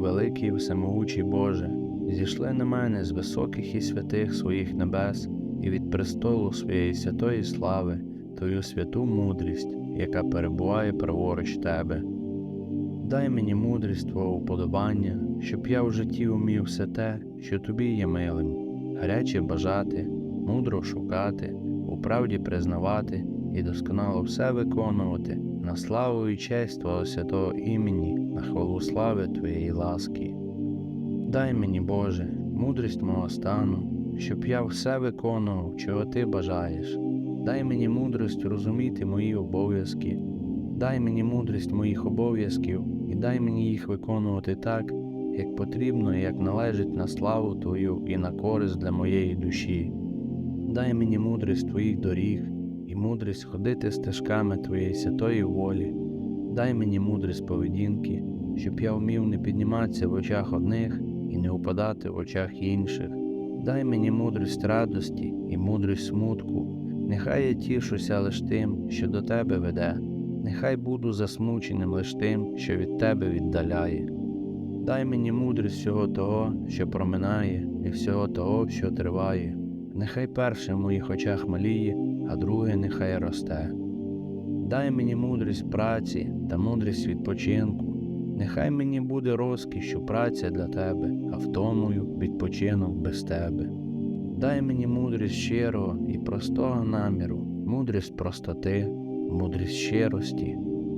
великий всемогучий Боже, зійшли на мене з високих і святих своїх небес і від престолу своєї святої слави, Твою святу мудрість, яка перебуває праворуч Тебе. Дай мені мудрість Твого уподобання, щоб я в житті умів все те, що тобі є милим, гаряче бажати, мудро шукати, у правді признавати і досконало все виконувати на славу і честь Твого святого імені, на хвалу слави Твоєї ласки. Дай мені, Боже, мудрість мого стану, щоб я все виконував, чого Ти бажаєш. Дай мені мудрість розуміти мої обов'язки. Дай мені мудрість моїх обов'язків і дай мені їх виконувати так, як потрібно і як належить на славу Твою і на користь для моєї душі. Дай мені мудрість Твоїх доріг і мудрість ходити стежками Твоєї святої волі. Дай мені мудрість поведінки, щоб я вмів не підніматися в очах одних і не упадати в очах інших. Дай мені мудрість радості і мудрість смутку. Нехай я тішуся лиш тим, що до тебе веде, нехай буду засмученим лиш тим, що від тебе віддаляє. Дай мені мудрість всього того, що проминає, і всього того, що триває. Нехай перше в моїх очах маліє, а друге нехай росте. Дай мені мудрість праці та мудрість відпочинку. Нехай мені буде розкішю праця для тебе, а втомою відпочинок без тебе. Дай мені мудрість щирого і простого наміру, мудрість простоти, мудрість щирості.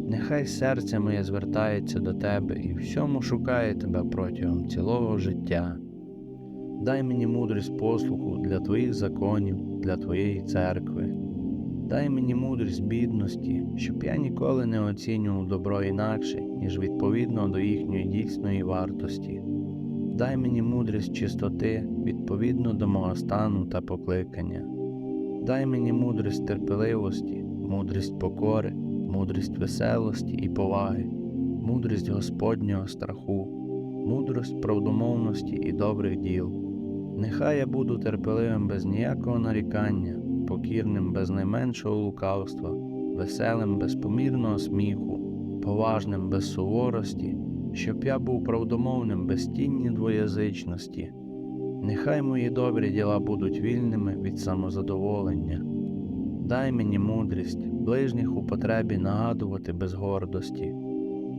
Нехай серце моє звертається до тебе і всьому шукає тебе протягом цілого життя. Дай мені мудрість послуху для твоїх законів, для твоєї церкви. Дай мені мудрість бідності, щоб я ніколи не оцінював добро інакше, ніж відповідно до їхньої дійсної вартості. Дай мені мудрість чистоти відповідно до мого стану та покликання. Дай мені мудрість терпеливості, мудрість покори, мудрість веселості і поваги, мудрість Господнього страху, мудрість правдомовності і добрих діл. Нехай я буду терпеливим без ніякого нарікання, покірним без найменшого лукавства, веселим без помірного сміху, поважним без суворості, щоб я був правдомовним без тінні двоязичності. Нехай мої добрі діла будуть вільними від самозадоволення. Дай мені мудрість, ближніх у потребі нагадувати без гордості.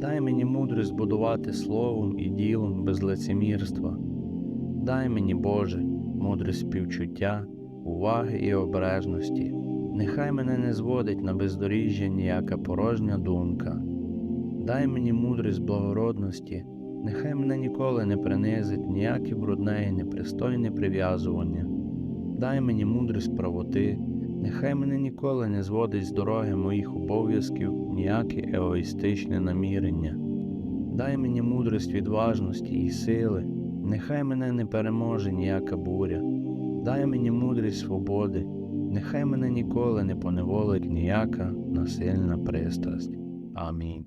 Дай мені мудрість будувати словом і ділом без лицемірства. Дай мені, Боже, мудрість співчуття, уваги і обережності. Нехай мене не зводить на бездоріжжя ніяка порожня думка. Дай мені мудрість благородності, нехай мене ніколи не принизить ніяке брудне і непристойне прив'язування. Дай мені мудрість правоти, нехай мене ніколи не зводить з дороги моїх обов'язків ніяке егоїстичне намірення. Дай мені мудрість відважності і сили, нехай мене не переможе ніяка буря. Дай мені мудрість свободи, нехай мене ніколи не поневолить ніяка насильна пристрасть. Амінь.